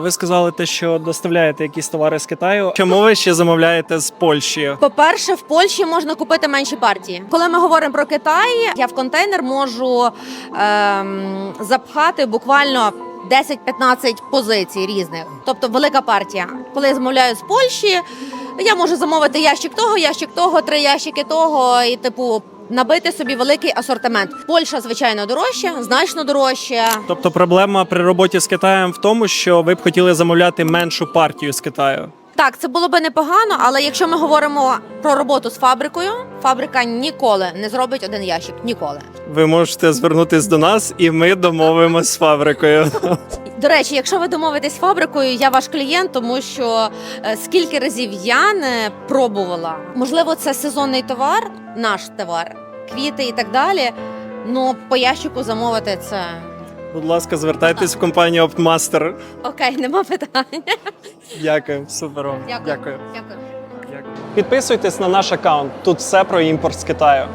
Ви сказали те, що доставляєте якісь товари з Китаю. Чому ви ще замовляєте з Польщі? По-перше, в Польщі можна купити менші партії. Коли ми говоримо про Китай, я в контейнер можу ем, запхати буквально 10-15 позицій різних, тобто велика партія. Коли я замовляю з Польщі, я можу замовити ящик того, ящик того, три ящики того, і типу. Набити собі великий асортимент. Польща, звичайно, дорожча, значно дорожча. Тобто проблема при роботі з Китаєм в тому, що ви б хотіли замовляти меншу партію з Китаю. Так, це було би непогано, але якщо ми говоримо про роботу з фабрикою, фабрика ніколи не зробить один ящик. Ніколи. Ви можете звернутись до нас, і ми домовимось з фабрикою. До речі, якщо ви домовитесь з фабрикою, я ваш клієнт, тому що е, скільки разів я не пробувала. Можливо, це сезонний товар, наш товар, квіти і так далі. Ну, по ящику замовити це Будь ласка, звертайтесь в компанію Optmaster. окей, нема питань. Дякую, супер. вам. Дякую. Дякую. Дякую. Підписуйтесь на наш аккаунт. Тут все про імпорт з Китаю.